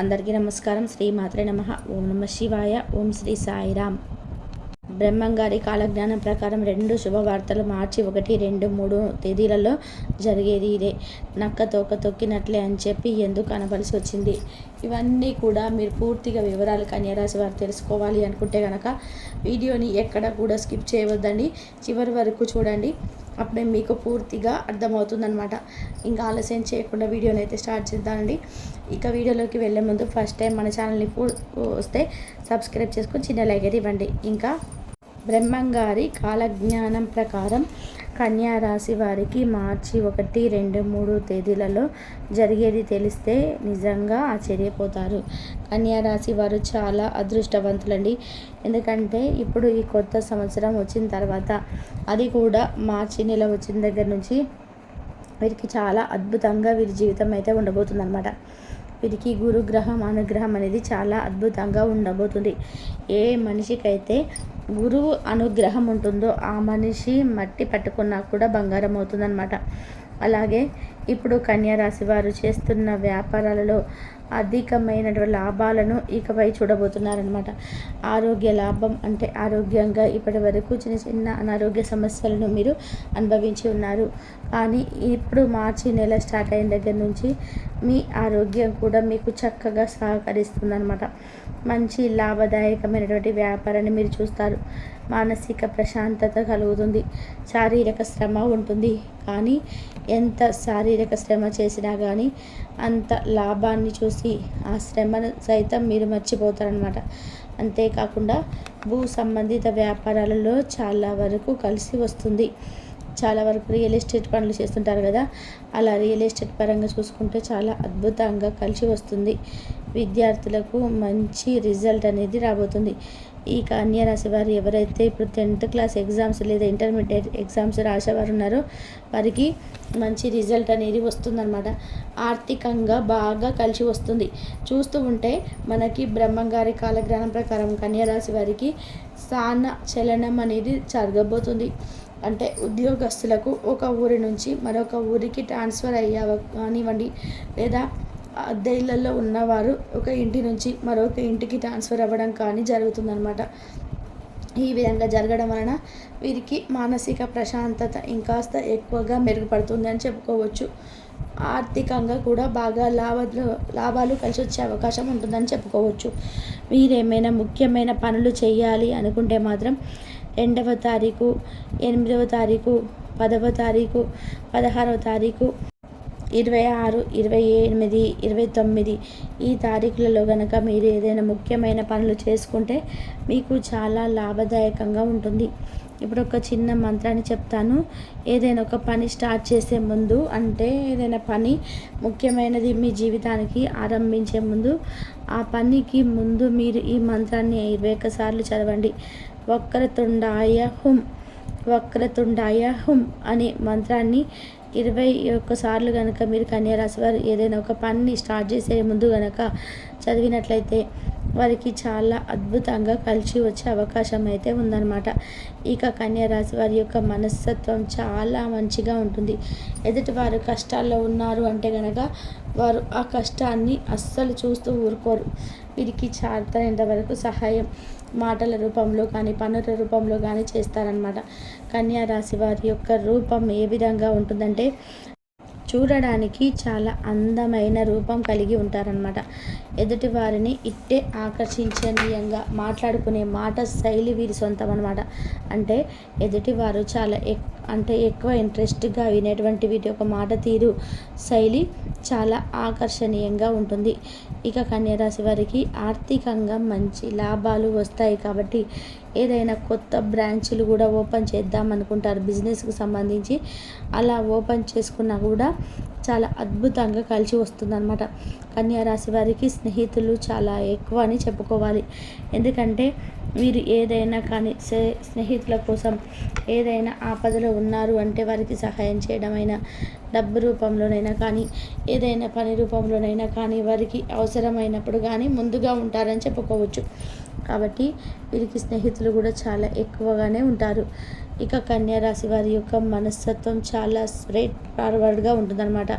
అందరికీ నమస్కారం. శ్రీ మాత్రే నమ. ఓం నమ శివాయ. ఓం శ్రీ సాయిరామ్. బ్రహ్మంగారి కాలజ్ఞానం ప్రకారం రెండు శుభవార్తలు మార్చి ఒకటి రెండు మూడు తేదీలలో జరిగేది ఇదే. నక్క తోక తొక్కినట్లే అని చెప్పి ఎందుకు అనవలసి వచ్చింది? ఇవన్నీ కూడా మీరు పూర్తిగా వివరాలు కన్యారాశి వారు తెలుసుకోవాలి అనుకుంటే కనుక వీడియోని ఎక్కడ కూడా స్కిప్ చేయవద్దండి. చివరి వరకు చూడండి. అప్పుడే మీకు పూర్తిగా అర్థమవుతుందనమాట ఇంకా ఆలస్యం చేయకుండా వీడియోని అయితే స్టార్ట్ చేద్దామండి. ఇక వీడియోలోకి వెళ్ళే ముందు ఫస్ట్ టైం మన ఛానల్ని వస్తే సబ్స్క్రైబ్ చేసుకొని చిన్న లైక్ అయితే ఇవ్వండి. ఇంకా బ్రహ్మంగారి కాలజ్ఞానం ప్రకారం కన్యా రాశి వారికి మార్చి ఒకటి రెండు మూడు తేదీలలో జరిగేది తెలిస్తే నిజంగా ఆశ్చర్యపోతారు. కన్యా రాశి వారు చాలా అదృష్టవంతులండి. ఎందుకంటే ఇప్పుడు ఈ కొత్త సంవత్సరం వచ్చిన తర్వాత అది కూడా మార్చి నెల వచ్చిన దగ్గర నుంచి వీరికి చాలా అద్భుతంగా వీరి జీవితం అయితే ఉండబోతుందన్నమాట. వీరికి గురుగ్రహం అనుగ్రహం అనేది చాలా అద్భుతంగా ఉండబోతుంది. ఏ మనిషికైతే గురువు అనుగ్రహం ఉంటుందో ఆ మనిషి మట్టి పట్టుకున్నా కూడా బంగారం అవుతుందన్నమాట. అలాగే ఇప్పుడు కన్యారాశి వారు చేస్తున్న వ్యాపారాలలో అధికమైనటువంటి లాభాలను ఇకపై చూడబోతున్నారనమాట ఆరోగ్య లాభం అంటే ఆరోగ్యంగా ఇప్పటి వరకు చిన్న చిన్న అనారోగ్య సమస్యలను మీరు అనుభవించి ఉన్నారు. కానీ ఇప్పుడు మార్చి నెల స్టార్ట్ అయిన దగ్గర నుంచి మీ ఆరోగ్యం కూడా మీకు చక్కగా సహకరిస్తుందన్నమాట. మంచి లాభదాయకమైనటువంటి వ్యాపారాన్ని మీరు చూస్తారు. మానసిక ప్రశాంతత కలుగుతుంది. శారీరక శ్రమ ఉంటుంది. కానీ ఎంత శారీరక శ్రమ చేసినా కానీ అంత లాభాన్ని చూసి ఆ శ్రమను సైతం మీరు మర్చిపోతారనమాట అంతేకాకుండా భూ సంబంధిత వ్యాపారాలలో చాలా వరకు కలిసి వస్తుంది. చాలా వరకు రియల్ ఎస్టేట్ పనులు చేస్తుంటారు కదా. అలా రియల్ ఎస్టేట్ పరంగా చూసుకుంటే చాలా అద్భుతంగా కలిసి వస్తుంది. విద్యార్థులకు మంచి రిజల్ట్ అనేది రాబోతుంది. ఈ కన్యా రాశి వారు ఎవరైతే ఇప్పుడు టెన్త్ క్లాస్ ఎగ్జామ్స్ లేదా ఇంటర్మీడియట్ ఎగ్జామ్స్ రాసేవారు ఉన్నారో వారికి మంచి రిజల్ట్ అనేది వస్తుందన్నమాట. ఆర్థికంగా బాగా కలిసి వస్తుంది. చూస్తూ ఉంటే మనకి బ్రహ్మంగారి కాలగ్రహణం ప్రకారం కన్యారాశి వారికి స్థాన చలనం అనేది జరగబోతుంది. అంటే ఉద్యోగస్తులకు ఒక ఊరి నుంచి మరొక ఊరికి ట్రాన్స్ఫర్ అయ్యే కానివ్వండి లేదా అద్దె ఉన్నవారు ఒక ఇంటి నుంచి మరొక ఇంటికి ట్రాన్స్ఫర్ అవ్వడం కానీ జరుగుతుందన్నమాట. ఈ విధంగా జరగడం వలన వీరికి మానసిక ప్రశాంతత ఇంకాస్త ఎక్కువగా మెరుగుపడుతుంది అని చెప్పుకోవచ్చు. ఆర్థికంగా కూడా బాగా లాభాలు లాభాలు కలిసి వచ్చే అవకాశం ఉంటుందని చెప్పుకోవచ్చు. మీరేమైనా ముఖ్యమైన పనులు చేయాలి అనుకుంటే మాత్రం రెండవ తారీఖు ఎనిమిదవ తారీఖు పదవ తారీఖు పదహారవ తారీఖు ఇరవై ఆరు ఇరవై ఎనిమిది ఇరవై తొమ్మిది ఈ తారీఖులలో కనుక మీరు ఏదైనా ముఖ్యమైన పనులు చేసుకుంటే మీకు చాలా లాభదాయకంగా ఉంటుంది. ఇప్పుడు ఒక చిన్న మంత్రాన్ని చెప్తాను. ఏదైనా ఒక పని స్టార్ట్ చేసే ముందు అంటే ఏదైనా పని ముఖ్యమైనది మీ జీవితానికి ఆరంభించే ముందు ఆ పనికి ముందు మీరు ఈ మంత్రాన్ని ఇరవై ఒక్కసార్లు చదవండి. వక్రతుండాయ హుం వక్రతుండాయ హుం అనే మంత్రాన్ని ఇరవై ఒక్కసార్లు కనుక మీరు కన్యారాశి వారు ఏదైనా ఒక పనిని స్టార్ట్ చేసే ముందు కనుక చదివినట్లయితే వారికి చాలా అద్భుతంగా కలిసి వచ్చే అవకాశం అయితే ఉందన్నమాట. ఇక కన్యారాశి వారి యొక్క మనస్తత్వం చాలా మంచిగా ఉంటుంది. ఎదుటి వారు కష్టాల్లో ఉన్నారు అంటే కనుక వారు ఆ కష్టాన్ని అస్సలు చూస్తూ ఊరుకోరు. వీరికి చాతనంత వరకు సహాయం మాటల రూపంలో కానీ పనుల రూపంలో కానీ చేస్తారనమాట కన్యా రాశి వారి యొక్క రూపం ఏ విధంగా ఉంటుందంటే చూడడానికి చాలా అందమైన రూపం కలిగి ఉంటారనమాట ఎదుటి వారిని ఇట్టే ఆకర్షించనీయంగా మాట్లాడుకునే మాట శైలి వీరి సొంతం అనమాట అంటే ఎదుటివారు చాలా ఎక్ అంటే ఎక్కువ ఇంట్రెస్ట్గా వినేటువంటి వీటి యొక్క మాట తీరు శైలి చాలా ఆకర్షణీయంగా ఉంటుంది. ఇక కన్యరాశి వారికి ఆర్థికంగా మంచి లాభాలు వస్తాయి కాబట్టి ఏదైనా కొత్త బ్రాంచ్లు కూడా ఓపెన్ చేద్దాం అనుకుంటారు. బిజినెస్కి సంబంధించి అలా ఓపెన్ చేసుకున్నా కూడా చాలా అద్భుతంగా కలిసి వస్తుందన్నమాట. కన్యారాశి వారికి స్నేహితులు చాలా ఎక్కువ అని చెప్పుకోవాలి. ఎందుకంటే వీరు ఏదైనా కానీ స్నేహితుల కోసం ఏదైనా ఆపదలో ఉన్నారు అంటే వారికి సహాయం చేయడమైనా డబ్బు రూపంలోనైనా కానీ ఏదైనా పని రూపంలోనైనా కానీ వారికి అవసరమైనప్పుడు కానీ ముందుగా ఉంటారని చెప్పుకోవచ్చు. కాబట్టి వీరికి స్నేహితులు కూడా చాలా ఎక్కువగానే ఉంటారు. ఇక కన్యా రాశి వారి యొక్క మనస్తత్వం చాలా స్ట్రైట్ ఫార్వర్డ్గా ఉంటుందన్నమాట.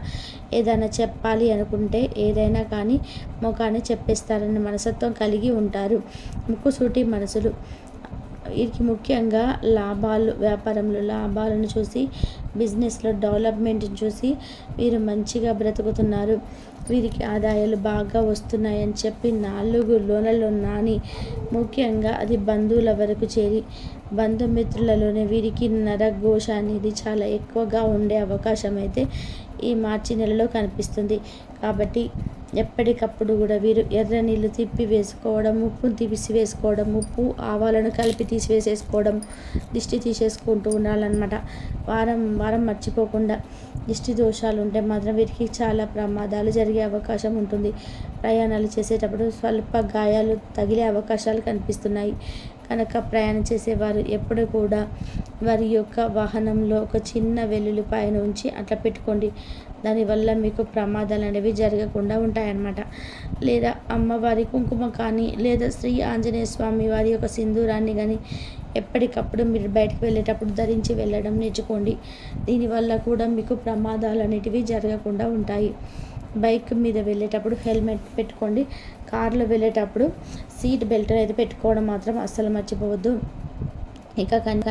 ఏదైనా చెప్పాలి అనుకుంటే ఏదైనా కానీ ముఖాన్ని చెప్పేస్తారని మనస్తత్వం కలిగి ఉంటారు. ముక్కుసూటి మనసులు. వీరికి ముఖ్యంగా లాభాలు వ్యాపారంలో లాభాలను చూసి బిజినెస్లో డెవలప్మెంట్ చూసి వీరు మంచిగా బ్రతుకుతున్నారు. వీరికి ఆదాయాలు బాగా వస్తున్నాయని చెప్పి నాలుగు లోనలో నాని ముఖ్యంగా అది బంధువుల వరకు చేరి బంధుమిత్రులలోనే వీరికి నరఘోష అనేది చాలా ఎక్కువగా ఉండే అవకాశం అయితే ఈ మార్చి నెలలో కనిపిస్తుంది. కాబట్టి ఎప్పటికప్పుడు కూడా వీరు ఎర్ర నీళ్ళు తిప్పి వేసుకోవడం ఉప్పును తీసి వేసుకోవడం ఉప్పు ఆవాలను కలిపి తీసివేసేసుకోవడం దిష్టి తీసేసుకుంటూ ఉండాలన్నమాట. వారం వారం మర్చిపోకుండా దిష్టి దోషాలు ఉంటే మాత్రం వీరికి చాలా ప్రమాదాలు జరిగే అవకాశం ఉంటుంది. ప్రయాణాలు చేసేటప్పుడు స్వల్ప గాయాలు తగిలే అవకాశాలు కనిపిస్తున్నాయి. కనుక ప్రయాణం చేసేవారు ఎప్పుడు కూడా వారి యొక్క వాహనంలో ఒక చిన్న వెల్లుల్లిపాయను ఉంచి అట్లా పెట్టుకోండి. దానివల్ల మీకు ప్రమాదాలు అనేవి జరగకుండా ఉంటాయన్నమాట. లేదా అమ్మవారి కుంకుమ కానీ లేదా శ్రీ ఆంజనేయ స్వామి వారి యొక్క సింధూరాన్ని కానీ ఎప్పటికప్పుడు మీరు బయటకు వెళ్ళేటప్పుడు ధరించి వెళ్ళడం నేర్చుకోండి. దీనివల్ల కూడా మీకు ప్రమాదాలు అనేటివి జరగకుండా ఉంటాయి. బైక్ మీద వెళ్ళేటప్పుడు హెల్మెట్ పెట్టుకోండి. కార్లో వెళ్ళేటప్పుడు సీట్ బెల్ట్ అనేది పెట్టుకోవడం మాత్రం అస్సలు మర్చిపోవద్దు. ఇక కనుక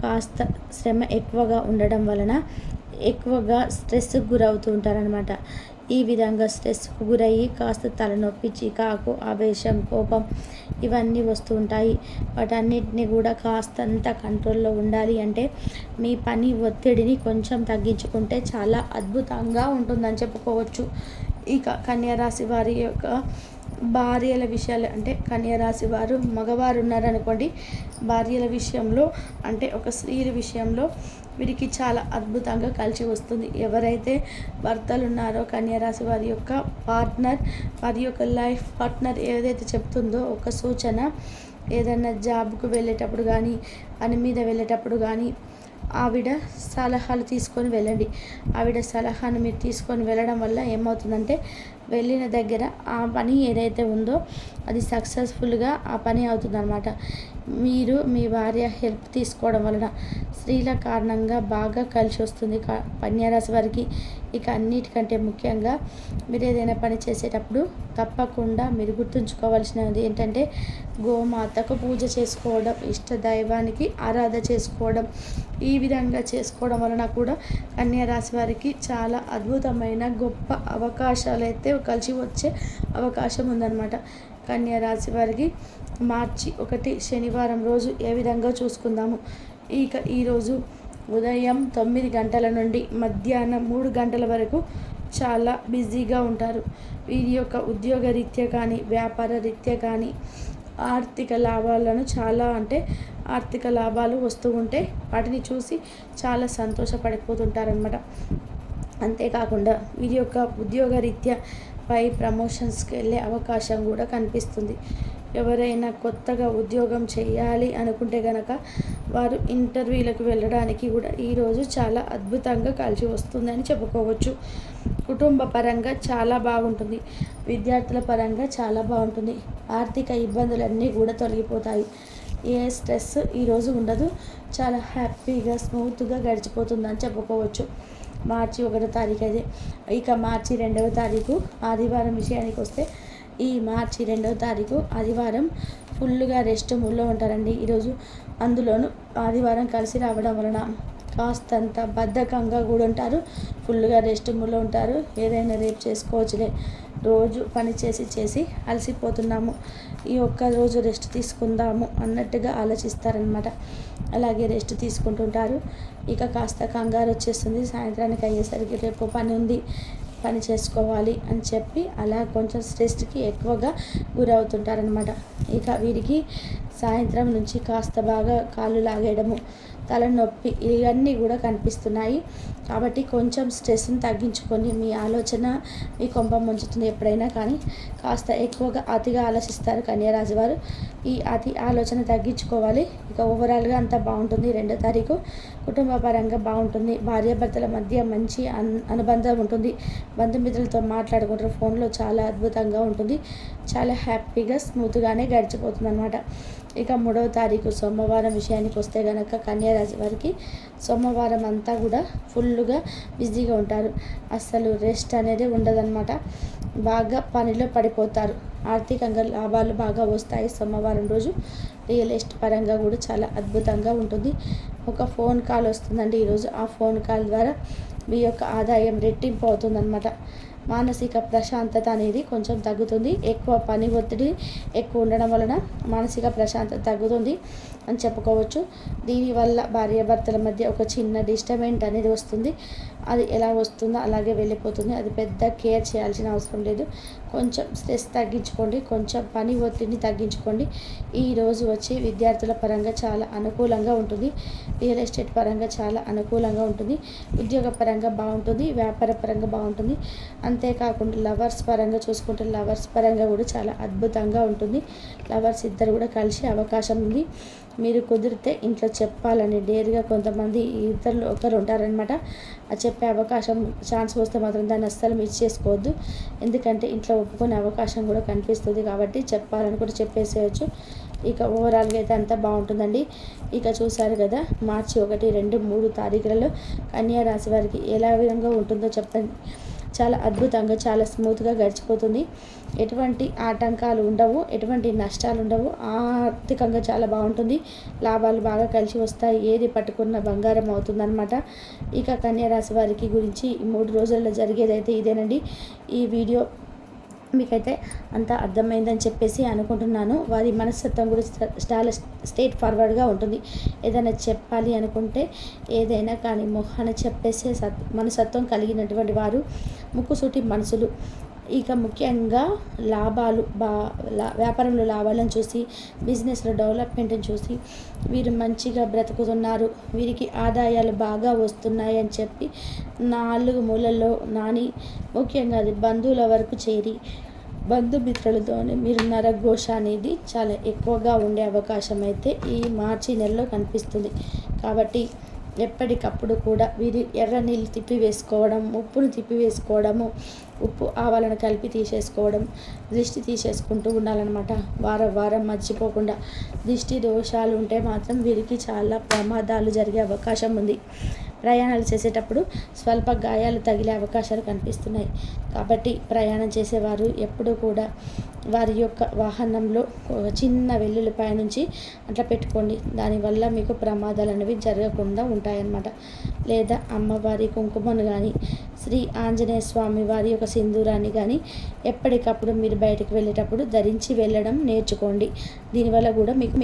కాస్త శ్రమ ఎక్కువగా ఉండడం వలన ఎక్కువగా స్ట్రెస్కి గురవుతూ ఉంటారనమాట ఈ విధంగా స్ట్రెస్కు గురయ్యి కాస్త తలనొప్పి చికాకు ఆవేశం కోపం ఇవన్నీ వస్తూ ఉంటాయి. వాటన్నిటిని కూడా కాస్తంత కంట్రోల్లో ఉండాలి అంటే మీ పని ఒత్తిడిని కొంచెం తగ్గించుకుంటే చాలా అద్భుతంగా ఉంటుందని చెప్పుకోవచ్చు. ఇక కన్యారాశి వారి యొక్క భార్యల విషయాలు అంటే కన్యరాశి వారు మగవారు ఉన్నారనుకోండి భార్యల విషయంలో అంటే ఒక స్త్రీల విషయంలో వీరికి చాలా అద్భుతంగా కలిసి వస్తుంది. ఎవరైతే భర్తలు ఉన్నారో కన్యరాశి వారి యొక్క పార్ట్నర్ వారి యొక్క లైఫ్ పార్ట్నర్ ఏదైతే చెప్తుందో ఒక సూచన ఏదైనా జాబ్కు వెళ్ళేటప్పుడు కానీ పని మీద వెళ్ళేటప్పుడు కానీ ఆవిడ సలహాలు తీసుకొని వెళ్ళండి. ఆవిడ సలహాను మీరు తీసుకొని వెళ్ళడం వల్ల ఏమవుతుందంటే వెళ్ళిన దగ్గర ఆ పని ఏదైతే ఉందో అది సక్సెస్ఫుల్గా ఆ పని అవుతుందన్నమాట. మీరు మీ భార్య హెల్ప్ తీసుకోవడం వలన స్త్రీల కారణంగా బాగా కలిసి వస్తుంది కన్యారాశి వారికి. ఇక అన్నిటికంటే ముఖ్యంగా మీరు ఏదైనా పని చేసేటప్పుడు తప్పకుండా మీరు గుర్తుంచుకోవాల్సినది ఏంటంటే గోమాతకు పూజ చేసుకోవడం ఇష్ట దైవానికి ఆరాధన చేసుకోవడం ఈ విధంగా చేసుకోవడం వలన కూడా కన్యారాశి వారికి చాలా అద్భుతమైన గొప్ప అవకాశాలు అయితే కలిసి వచ్చే అవకాశం ఉందన్నమాట. కన్యారాశి వారికి మార్చి ఒకటి శనివారం రోజు ఏ విధంగా చూసుకుందాము? ఇక ఈరోజు ఉదయం తొమ్మిది గంటల నుండి మధ్యాహ్నం మూడు గంటల వరకు చాలా బిజీగా ఉంటారు. వీరి యొక్క ఉద్యోగ రీత్యా కానీ వ్యాపార రీత్యా కానీ ఆర్థిక లాభాలను చాలా అంటే ఆర్థిక లాభాలు వస్తూ ఉంటే వాటిని చూసి చాలా సంతోషపడిపోతుంటారనమాట అంతేకాకుండా వీరి యొక్క ఉద్యోగ రీత్యా పై ప్రమోషన్స్కి వెళ్ళే అవకాశం కూడా కనిపిస్తుంది. ఎవరైనా కొత్తగా ఉద్యోగం చేయాలి అనుకుంటే కనుక వారు ఇంటర్వ్యూలకు వెళ్ళడానికి కూడా ఈరోజు చాలా అద్భుతంగా కలిసి వస్తుందని చెప్పుకోవచ్చు. కుటుంబ పరంగా చాలా బాగుంటుంది. విద్యార్థుల పరంగా చాలా బాగుంటుంది. ఆర్థిక ఇబ్బందులన్నీ కూడా తొలగిపోతాయి. ఏ స్ట్రెస్ ఈరోజు ఉండదు. చాలా హ్యాపీగా స్మూత్గా గడిచిపోతుందని చెప్పుకోవచ్చు. మార్చి ఒకటో తారీఖు అయితే. ఇక మార్చి రెండవ తారీఖు ఆదివారం విషయానికి వస్తే ఈ మార్చి రెండవ తారీఖు ఆదివారం ఫుల్గా రెస్ట్ మూడ్లో ఉంటారండి. ఈరోజు అందులోనూ ఆదివారం కలిసి రావడం వలన కాస్తంత బద్ధకంగా కూడా ఉంటారు ఫుల్గా రెస్ట్ మూడ్లో ఉంటారు. ఏదైనా రేపు చేసుకోవచ్చులే. రోజు పని చేసి చేసి అలసిపోతున్నాము. ఈ ఒక్క రోజు రెస్ట్ తీసుకుందాము అన్నట్టుగా ఆలోచిస్తారనమాట అలాగే రెస్ట్ తీసుకుంటుంటారు. ఇక కాస్త కంగారు వచ్చేస్తుంది. సాయంత్రానికి అయ్యేసరికి రేపు పని ఉంది పని చేసుకోవాలి అని చెప్పి అలా కొంచెం స్ట్రెస్కి ఎక్కువగా గురవుతుంటారనమాట ఇక వీరికి సాయంత్రం నుంచి కాస్త బాగా కాళ్ళు లాగేయడము తలనొప్పి ఇవన్నీ కూడా కనిపిస్తున్నాయి. కాబట్టి కొంచెం స్ట్రెస్ని తగ్గించుకొని మీ ఆలోచన మీ కొంప ముంచుతుంది ఎప్పుడైనా కానీ. కాస్త ఎక్కువగా అతిగా ఆలోచిస్తారు కన్యారాశి వారు. ఈ అతి ఆలోచన తగ్గించుకోవాలి. ఇక ఓవరాల్గా అంతా బాగుంటుంది. రెండో తారీఖు కుటుంబ పరంగా బాగుంటుంది. భార్యాభర్తల మధ్య మంచి అన్ అనుబంధం ఉంటుంది. బంధుమిత్రులతో మాట్లాడుకుంటారు. ఫోన్లో చాలా అద్భుతంగా ఉంటుంది. చాలా హ్యాపీగా స్మూత్గానే గడిచిపోతుంది అనమాట ఇక మూడవ తారీఖు సోమవారం విషయానికి వస్తే కనుక కన్యారాశి వారికి సోమవారం అంతా కూడా ఫుల్గా బిజీగా ఉంటారు. అస్సలు రెస్ట్ అనేది ఉండదన్నమాట. బాగా పనిలో పడిపోతారు. ఆర్థికంగా లాభాలు బాగా వస్తాయి. సోమవారం రోజు రియల్ ఎస్టేట్ పరంగా కూడా చాలా అద్భుతంగా ఉంటుంది. ఒక ఫోన్ కాల్ వస్తుందండి. ఈరోజు ఆ ఫోన్ కాల్ ద్వారా మీ యొక్క ఆదాయం రెట్టింపు అవుతుందన్నమాట. మానసిక ప్రశాంతత అనేది కొంచెం తగ్గుతుంది. ఎక్కువ పని ఒత్తిడి ఎక్కువ ఉండడం వలన మానసిక ప్రశాంతత తగ్గుతుంది అని చెప్పుకోవచ్చు. దీనివల్ల భార్యాభర్తల మధ్య ఒక చిన్న డిస్టర్బెంట్ అనేది వస్తుంది. అది ఎలా వస్తుందో అలాగే వెళ్ళిపోతుంది. అది పెద్ద కేర్ చేయాల్సిన అవసరం లేదు. కొంచెం స్ట్రెస్ తగ్గించుకోండి. కొంచెం పని ఒత్తిడిని తగ్గించుకోండి. ఈరోజు వచ్చి విద్యార్థుల పరంగా చాలా అనుకూలంగా ఉంటుంది. రియల్ ఎస్టేట్ పరంగా చాలా అనుకూలంగా ఉంటుంది. ఉద్యోగ పరంగా బాగుంటుంది. వ్యాపార పరంగా బాగుంటుంది. అంతేకాకుండా లవర్స్ పరంగా చూసుకుంటే లవర్స్ పరంగా కూడా చాలా అద్భుతంగా ఉంటుంది. లవర్స్ ఇద్దరు కూడా కలిసి అవకాశం ఉంది. మీరు కుదిరితే ఇంట్లో చెప్పాలని డేర్గా కొంతమంది ఇద్దరు ఒకరు ఉంటారనమాట ఆ చెప్పే అవకాశం ఛాన్స్ వస్తే మాత్రం దాన్ని అస్సలు మిస్ చేసుకోవద్దు. ఎందుకంటే ఇంట్లో ఒప్పుకునే అవకాశం కూడా కనిపిస్తుంది కాబట్టి చెప్పాలని కూడా చెప్పేసేయచ్చు. ఇక ఓవరాల్గా అయితే అంతా బాగుంటుందండి. ఇక చూసారు కదా మార్చి ఒకటి రెండు మూడు తారీఖులలో కన్యా రాశి వారికి ఎలా విధంగా ఉంటుందో చెప్పండి. చాలా అద్భుతంగా చాలా స్మూత్గా గడిచిపోతుంది. ఎటువంటి ఆటంకాలు ఉండవు ఎటువంటి నష్టాలు ఉండవు. ఆర్థికంగా చాలా బాగుంటుంది. లాభాలు బాగా కలిసి వస్తాయి. ఏది పట్టుకున్న బంగారం అవుతుందన్నమాట. ఇక కన్యారాశి వారికి గురించి మూడు రోజుల్లో జరిగేదైతే ఇదేనండి. ఈ వీడియో మీకైతే అంత అర్థమైందని చెప్పేసి అనుకుంటున్నాను. వారి మనస్తత్వం కూడా చాలా స్టేట్ ఫార్వర్డ్గా ఉంటుంది. ఏదైనా చెప్పాలి అనుకుంటే ఏదైనా కానీ మొహాన చెప్పేసే సత్ మనసత్వం కలిగినటువంటి వారు ముక్కుసూటి మనసులు. ఇక ముఖ్యంగా లాభాలు బా వ్యాపారంలో లాభాలను చూసి బిజినెస్లో డెవలప్మెంట్ని చూసి వీరు మంచిగా బ్రతుకుతున్నారు. వీరికి ఆదాయాలు బాగా వస్తున్నాయని చెప్పి నాలుగు మూలల్లో నాని ముఖ్యంగా అది బంధువుల వరకు చేరి బంధుమిత్రులతోనే మీరు నరఘోష అనేది చాలా ఎక్కువగా ఉండే అవకాశం అయితే ఈ మార్చి నెలలో కనిపిస్తుంది. కాబట్టి ఎప్పటికప్పుడు కూడా వీరి ఎర్ర నీళ్ళు తిప్పి వేసుకోవడం ఉప్పును తిప్పి వేసుకోవడము ఉప్పు ఆవాలను కలిపి తీసేసుకోవడం దిష్టి తీసేసుకుంటూ ఉండాలన్నమాట. వారం వారం మర్చిపోకుండా దిష్టి దోషాలు ఉంటే మాత్రం వీరికి చాలా ప్రమాదాలు జరిగే అవకాశం ఉంది. ప్రయాణాలు చేసేటప్పుడు స్వల్ప గాయాలు తగిలే అవకాశాలు కనిపిస్తున్నాయి. కాబట్టి ప్రయాణం చేసేవారు ఎప్పుడూ కూడా వారి యొక్క వాహనంలో చిన్న వెల్లుల్లిపాయ నుంచి అట్లా పెట్టుకోండి. దానివల్ల మీకు ప్రమాదాలు అనేవి జరగకుండా ఉంటాయన్నమాట. లేదా అమ్మవారి కుంకుమను కానీ శ్రీ ఆంజనేయ స్వామి వారి యొక్క సింధూరాన్ని కానీ ఎప్పటికప్పుడు మీరు బయటకు వెళ్ళేటప్పుడు ధరించి వెళ్ళడం నేర్చుకోండి. దీనివల్ల కూడా మీకు